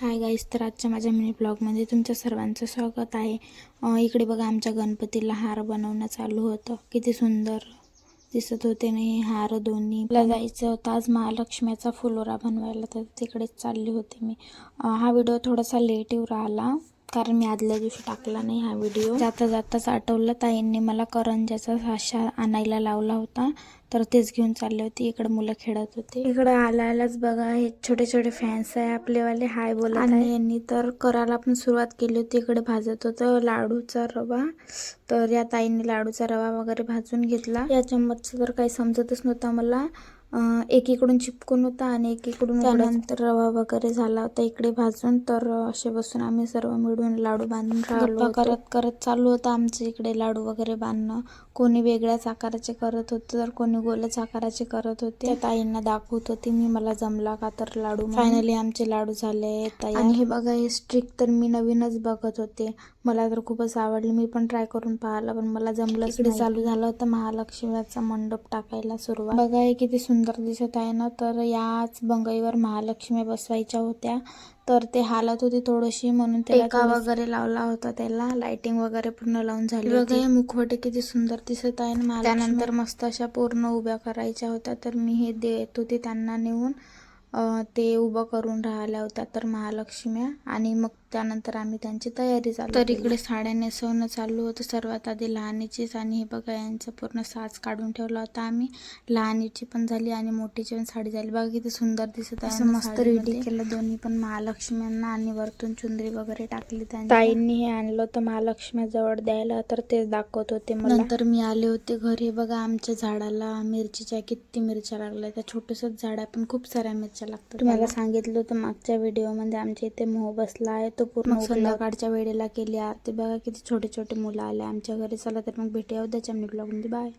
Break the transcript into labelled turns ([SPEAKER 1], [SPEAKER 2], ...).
[SPEAKER 1] Hi guys तर आजच्या माझ्या मिनी ब्लॉगमध्ये तुमच्या सर्वांचं स्वागत आहे. इकडे बघा आमच्या गणपतीला हार बनवणं चालू होतं. किती सुंदर दिसत होते ना हे हार दोन्ही. मला जायचं होतं आज महालक्ष्मीचा फुलोरा बनवायला तर तिकडेच चालली होते मी. हा व्हिडिओ थोडासा लेट येऊ राहिला कारण मी आदल्या दिवशी टाकला नाही हा व्हिडिओ जाता जाताच आठवलं ताईंनी मला करंजाचा साशा आणायला लावला होता. तर तेच घेऊन चालले होते. इकडे मुलं खेळत होते. इकडे आला आलाच बघा हे छोटे छोटे फॅन्स आहे आपलेवाले. हाय बोलत आणि यांनी तर करायला पण सुरुवात केली होती. इकडे भाजत होतं लाडूचा रवा. तर या ताईंनी लाडूचा रवा वगैरे भाजून घेतला. या चम्मचचं तर काही समजतच नव्हतं मला. एकीकडून चिपकून होता आणि एकीकडून त्यानंतर रवा वगैरे झाला होता इकडे भाजून. तर असे बसून आम्ही सर्व मिळून लाडू बांधून राहिलो करत करत चालू होतं आमचं इकडे लाडू वगैरे बांधणं. कोणी वेगळ्याच आकाराचे करत होतं तर कोणी गोलच आकाराचे करत होते. ताईंना दाखवत होती मी मला जमला का तर लाडू फायनली आमचे लाडू झाले तयार. आणि हे बघा हे स्ट्रिक तर मी नवीनच बघत होते. मला तर खूपच आवडले. मी पण ट्राय करून पाहिलं पण मला जमलं इकडे चालू झालं होतं महालक्ष्मीचा मंडप टाकायला सुरुवात. बघा हे किती सुंदर दिसत आहे ना तर याच बंगईवर महालक्ष्मी बसवायच्या होत्या. तर ते हालत होती थोडीशी म्हणून टेका वगैरे लावला होता त्याला. लाइटिंग वगैरे पूर्ण लावून झाली बघा हे मुखवटे किती सुंदर दिसत आहे. ना त्यानंतर मस्त अशा पूर्ण उभ्या करायच्या होत्या. तर मी हे देत होते त्यांना नेऊन. ते उभं करून राहिल्या होत्या. तर महालक्ष्म्या आणि मग त्यानंतर आम्ही त्यांची तयारी चालू तर इकडे साड्या नेसवणं चालू होतं. सर्वात आधी लहानीचीच आणि हे बघा यांचा पूर्ण साज काढून ठेवला होता आम्ही. लहानीची पण झाली आणि मोठीची पण साडी झाली. बघा किती सुंदर दिसत आहे असं मस्त रेडी केलं. दोन्ही पण महालक्ष्म्यांना आणि वरतून चुंदरी वगैरे टाकली ताईंनी हे आणलं होतं महालक्ष्म्या जवळ द्यायला तर ते दाखवत होते मला. नंतर मी आले होते घरी. बघा आमच्या झाडाला मिरचीच्या किती मिरच्या लागल्या. त्या छोटंसंच झाड आहे पण खूप साऱ्या मिरच्या लागतात. तुम्हाला सांगितलं होतं मागच्या व्हिडिओमध्ये आमच्या इथे मोह बसला आहे. तो पूर्ण संध्याकाळच्या वेळेला केली आरती बघा किती छोटे छोटे मुलं आले. आमच्या घरी चला तर मग भेटूया. उद्याच्या ब्लॉगमध्ये बाय.